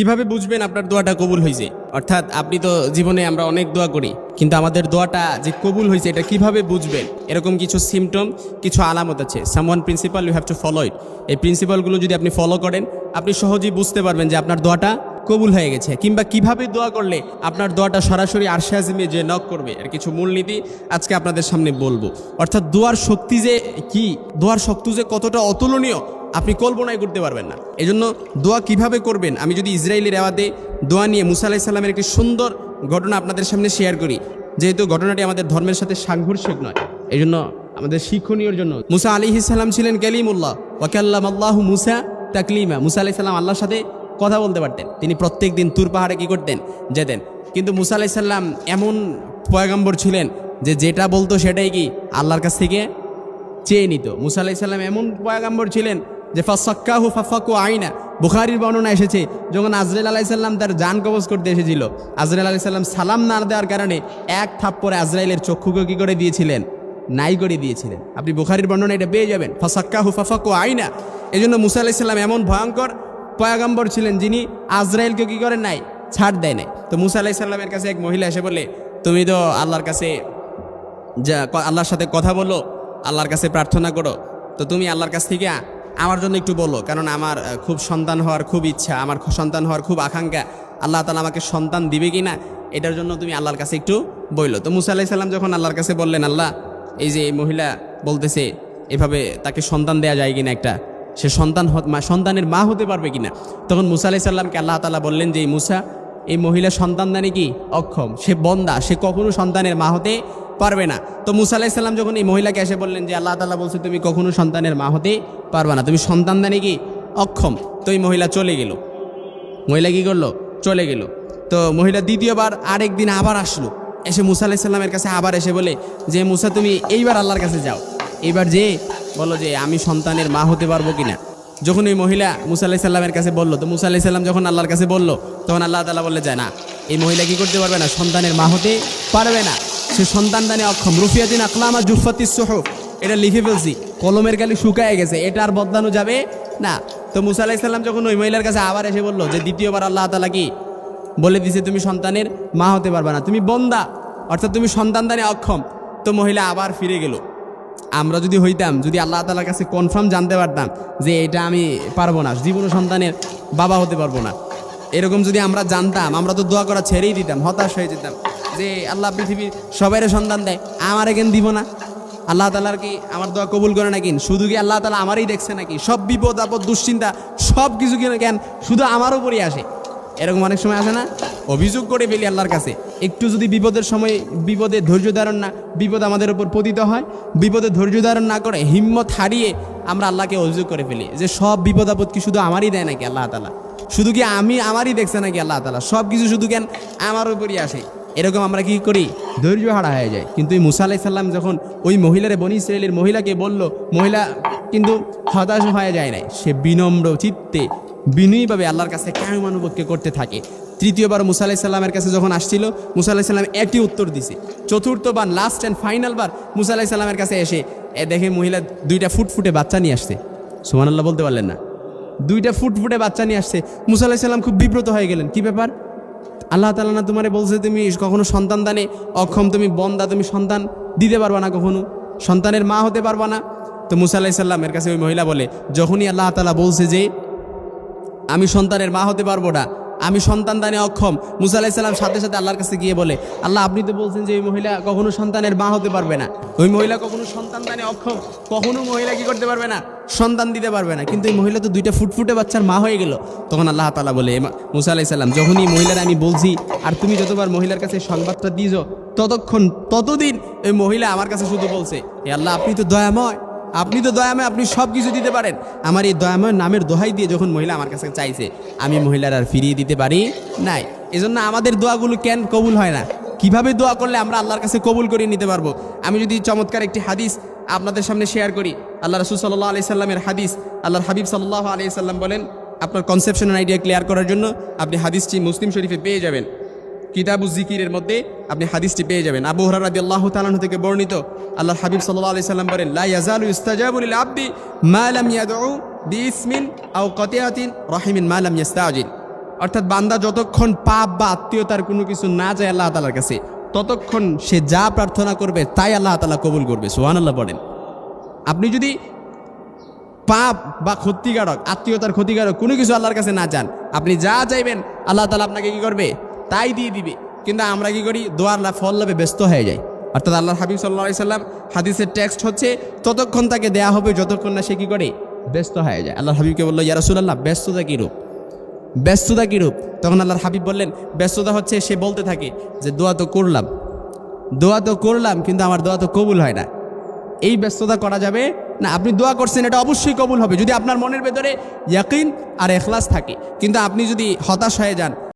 কীভাবে বুঝবেন আপনার দোয়াটা কবুল হয়েছে? অর্থাৎ আপনি তো জীবনে আমরা অনেক দোয়া করি, কিন্তু আমাদের দোয়াটা যে কবুল হয়েছে, এটা কীভাবে বুঝবেন? এরকম কিছু সিমটম কিছু আলামত আছে। Someone principle you have to follow it এই প্রিন্সিপালগুলো যদি আপনি ফলো করেন, আপনি সহজেই বুঝতে পারবেন যে আপনার দোয়াটা কবুল হয়ে গেছে, কিংবা কীভাবে দোয়া করলে আপনার দোয়াটা সরাসরি আরশে যে নক করবে, এর কিছু মূলনীতি আজকে আপনাদের সামনে বলব। অর্থাৎ দোয়ার শক্তি যে কি? দোয়ার শক্তি যে কতটা অতুলনীয়? আপনি কল্পনাই করতে পারবেন না। এজন্য দোয়া কীভাবে করবেন? আমি যদি ইসরায়েলি রেওয়াতে দোয়া নিয়ে মুসা আলাহি সাল্লামের একটি সুন্দর ঘটনা আপনাদের সামনে শেয়ার করি, যেহেতু ঘটনাটি আমাদের ধর্মের সাথে সাংঘর্ষিক নয় এই জন্য আমাদের শিক্ষণীয়র জন্য। মুসা আলি সাল্লাম ছিলেন কালিমুল্লাহ ওয়াকাল্লাম আল্লাহ মুসা তাকলিমা। মুসা আলাহি সাল্লাম আল্লাহর সাথে কথা বলতে পারতেন। তিনি প্রত্যেক দিন তুর পাহাড়ে কী করতেন? যেতেন। কিন্তু মুসা আলাহি সাল্লাম এমন পয়গম্বর ছিলেন যে যেটা বলতো সেটাই কি আল্লাহর কাছ থেকে চেয়ে নিত। মুসা আলাহি সাল্লাম এমন পয়গাম্বর ছিলেন যে ফাসাক্কাহু ফাফাকু আইনা। বুখারির বর্ণনা এসেছে, যখন আজরাইল আলাইসাল্লাম তার জান কবজ করতে এসেছিল, আজরাইল আলাইসাল্লাম সালাম না দেওয়ার কারণে এক থাপ্পরে আজরাইলের চক্ষুকে কী করে দিয়েছিলেন? নাই করে দিয়েছিলেন। আপনি বুখারির বর্ণনা এটা পেয়ে যাবেন, ফাসাক্কাহু ফাফাকু আইনা। এই জন্য মুসা আলাইসাল্লাম এমন ভয়ঙ্কর পয়াগম্বর ছিলেন যিনি আজরাইলকে কি করেন নাই, ছাড় দেয় নাই। তো মুসা আলাইসাল্লামের কাছে এক মহিলা এসে বলে তুমি তো আল্লাহর কাছে যা আল্লাহর সাথে কথা বলো, আল্লাহর কাছে প্রার্থনা করো, তো তুমি আল্লাহর কাছ থেকে আমার জন্য একটু বলো, কারণ আমার খুব সন্তান হওয়ার খুব ইচ্ছা, আমার সন্তান হওয়ার খুব আকাঙ্ক্ষা। আল্লাহ তালা আমাকে সন্তান দিবে কি না এটার জন্য তুমি আল্লাহর কাছে একটু বইলো। তো মুসা আলাহি সাল্লাম যখন আল্লাহর কাছে বললেন, আল্লাহ, এই যে এই মহিলা বলতেছে, এভাবে তাকে সন্তান দেয়া যায় কিনা একটা? সে সন্তান সন্তানের মা হতে পারবে কিনা? তখন মুসা আলাহি সাল্লামকে আল্লাহ তালা বললেন যে, এই মুসা, এই মহিলা সন্তান দানে কি? অক্ষম। সে বন্দা, সে কখনো সন্তানের মা হতে পারবে না। তো মুসা আলাহিসাল্লাম যখন এই মহিলাকে এসে বললেন যে আল্লাহ তালা বলছে, তুমি কখনো সন্তানের মা হতে পারবে না। তুমি সন্তান দানে কি? অক্ষম। তো এই মহিলা চলে গেল। মহিলা কি করল? চলে গেল। তো মহিলা দ্বিতীয়বার আরেক দিন আবার আসলো। এসে মুসা আলাহিসাল্লামের কাছে আবার এসে বলে যে, মুসা, তুমি এইবার আল্লাহর কাছে যাও। এইবার যে বলো যে, আমি সন্তানের মা হতে পারব কিনা? যখন ওই মহিলা মুসা আলাহি সাল্লামের কাছে বলল, তো মুসা আলাহি সাল্লাম যখন আল্লাহর কাছে বলল, তখন আল্লাহ তালা বললে যায় না, এই মহিলা কি করতে পারবে না? সন্তানের মা হতে পারবে না। সে সন্তান দানে অক্ষম। রুফিয়াদিন আকলামা জুফাতি সোহফ। এটা লিখে ফেলছি। কলমের গালি শুকায় গেছে। এটা আর বদলানো যাবে না। তো মুসা আলাহি সাল্লাম যখন ওই মহিলার কাছে আবার এসে বলল যে দ্বিতীয়বার আল্লাহ তালা কি? বলে দিছে, তুমি সন্তানের মা হতে পারবে না। তুমি বন্দা। অর্থাৎ তুমি সন্তান দানে অক্ষম। তো মহিলা আবার ফিরে গেল। আমরা যদি হইতাম, যদি আল্লাহ তালার কাছে কনফার্ম জানতে পারতাম যে এটা আমি পারব না জীবন সন্তানের বাবা হতে পারব না। এরকম যদি আমরা জানতাম, আমরা তো দোয়া করা ছেড়েই দিতাম, হতাশ হয়ে যেতাম। যে আল্লাহ পৃথিবীর সবাইরে সন্তান দেয়, আমার এখানে দিব না? আল্লাহ তালার কি আমার দোয়া কবুল করে নাকি? শুধু কি আল্লাহ তালা আমারই দেখছে নাকি? সব বিপদ, আপদ, দুশ্চিন্তা, সব কিছু কেন কেন? শুধু আমার উপরই আসে। এরকম অনেক সময় আসে না? অভিযোগ করে ফেলি আল্লাহর কাছে। একটু যদি বিপদের সময়, বিপদে ধৈর্য ধারণ না, বিপদ আমাদের উপর পতিত হয়, বিপদে ধৈর্য ধারণ না করে, হিম্মত হারিয়ে আমরা আল্লাহকে অভিযোগ করে ফেলি যে সব বিপদ, আপদ কি শুধু আমারই দেয় নাকি আল্লাহ তালা শুধু কি আমি আমারই দেখছে নাকি আল্লাহ তালা সব কিছু শুধু কেন আমার উপরই আসে। এরকম আমরা কি করি? ধৈর্য হারা হয়ে যায়। কিন্তু এই মুসা আলাহি সাল্লাম যখন ওই মহিলারে, বনি ইসরায়েলের মহিলাকে বলল, মহিলা কিন্তু হতাশ হয়ে যায় নাই। সে বিনম্র চিত্তে বিনয়ীভাবে আল্লাহর কাছে কায়মানুবোধকে করতে থাকে। তৃতীয়বার মুসা আলাহি সাল্লামের কাছে যখন আসছিল, মুসা আলাহি সাল্লাম একটি উত্তর দিছে। চতুর্থবার লাস্ট অ্যান্ড ফাইনাল বার মুসা আলাহি সাল্লামের কাছে এসে, এ দেখে মহিলা দুইটা ফুটফুটে বাচ্চা নিয়ে আসছে। সুমান আল্লাহ বলতে পারলেন না। দুইটা ফুটফুটে বাচ্চা নিয়ে আসছে। মুসা আলাহি সাল্লাম খুব বিব্রত হয়ে গেলেন। কি ব্যাপার? আল্লাহ তালা না তোমারে বলছে, তুমি কখনো সন্তান দানে অক্ষম, তুমি বন্দা, তুমি সন্তান দিতে পারবা না কখনো? সন্তানের মা হতে পারবা না? তো মুসা আলাহি সাল্লামের কাছে ওই মহিলা বলে, যখনই আল্লাহ তালা বলছে যে, আমি সন্তানের মা হতে পারব না, আমি সন্তান দানে অক্ষম, মুসা আলাহিসাল্লাম সাথে সাথে আল্লাহর কাছে গিয়ে বলে, আল্লাহ, আপনি তো বলছেন যে, ওই মহিলা কখনো সন্তানের মা হতে পারবে না। ওই মহিলা কখনো সন্তান দানে অক্ষম, কখনো মহিলা কি করতে পারবে না? সন্তান দিতে পারবে না। কিন্তু এই মহিলা তো দুইটা ফুটফুটে বাচ্চার মা হয়ে গেল। তখন আল্লাহ তালা বলে, "এমা- মুসা আলাইসাল্লাম যখনই মহিলার আমি বলছি, আর তুমি যতবার মহিলার কাছে সংবাদটা দিয়েছ, ততক্ষণ, ততদিন ওই মহিলা আমার কাছে শুধু বলছে এ আল্লাহ, আপনি তো দয়াময়, আপনি তো দয়াময়, আপনি সব কিছু দিতে পারেন। আমার এই দয়াময় নামের দোহাই দিয়ে যখন মহিলা আমার কাছে চাইছে, আমি মহিলার আর ফিরিয়ে দিতে পারি নাই। এজন্য আমাদের দোয়াগুলো কেন কবুল হয় না? কীভাবে দোয়া করলে আমরা আল্লাহর কাছে কবুল করে নিতে পারব? আমি যদি চমৎকার একটি হাদিস আপনাদের সামনে শেয়ার করি, আল্লাহ রসুল সাল্লাহ আলি সাল্লামের হাদিস, আল্লাহর হাবিব সাল্লাহ আলি সাল্লাম বলেন, আপনার কনসেপশন আইডিয়া ক্লিয়ার করার জন্য আপনি হাদিসটি মুসলিম শরীফে পেয়ে যাবেন। কিতাবু জিকিরের মধ্যে আপনি হাদিসটি পেয়ে যাবেন। আবু হরার রাদি আল্লাহ তালাহ থেকে বর্ণিত আল্লাহ হাবিব সাল্লাহ আলি সাল্লাম বলেন, লা ইয়াজালু ইস্তাজাবুল আব্দি মা লাম ইয়াদউ বিইসমিন আও কাতিয়াতিন রাহিমিন মা লাম ইয়াস্তাজিল অর্থাৎ বান্দা যতক্ষণ পাপ বা আত্মীয়তার কোনো কিছু না যায়, আল্লাহ তালার কাছে, ততক্ষণ সে যা প্রার্থনা করবে, তাই আল্লাহ তালা কবুল করবে। সোহান আল্লাহ বলেন। আপনি যদি পাপ বা ক্ষতিকারক, আত্মীয়তার ক্ষতিকারক কোনো কিছু আল্লাহর কাছে না যান আপনি যা চাইবেন, আল্লাহ তালা আপনাকে কি করবে? তাই দিয়ে দিবে। কিন্তু আমরা কি করি? দোয়ার ফল লাভে ব্যস্ত হয়ে যাই। অর্থাৎ আল্লাহ হাবিব সাল্লাহ সাল্লাম হাদিসের টেক্সট হচ্ছে, ততক্ষণ তাকে দেয়া হবে, যতক্ষণ না সে কি করে? ব্যস্ত হয়ে যায়। আল্লাহ হাবিবকে বলল ইয়ারসুল্লাহ ব্যস্ততা কীরূপ ব্যস্ততা কীরূপ? তখন আল্লাহর হাবিব বললেন, ব্যস্ততা হচ্ছে সে বলতে থাকে যে, দোয়া তো করলাম। দোয়া তো করলাম, কিন্তু আমার দোয়া তো কবুল হয় না। এই ব্যস্ততা করা যাবে না, আপনি দোয়া করছেন, এটা অবশ্যই কবুল হবে। যদি আপনার মনের ভেতরে ইয়াকিন আর এখলাস থাকে, কিন্তু আপনি যদি হতাশ হয়ে যান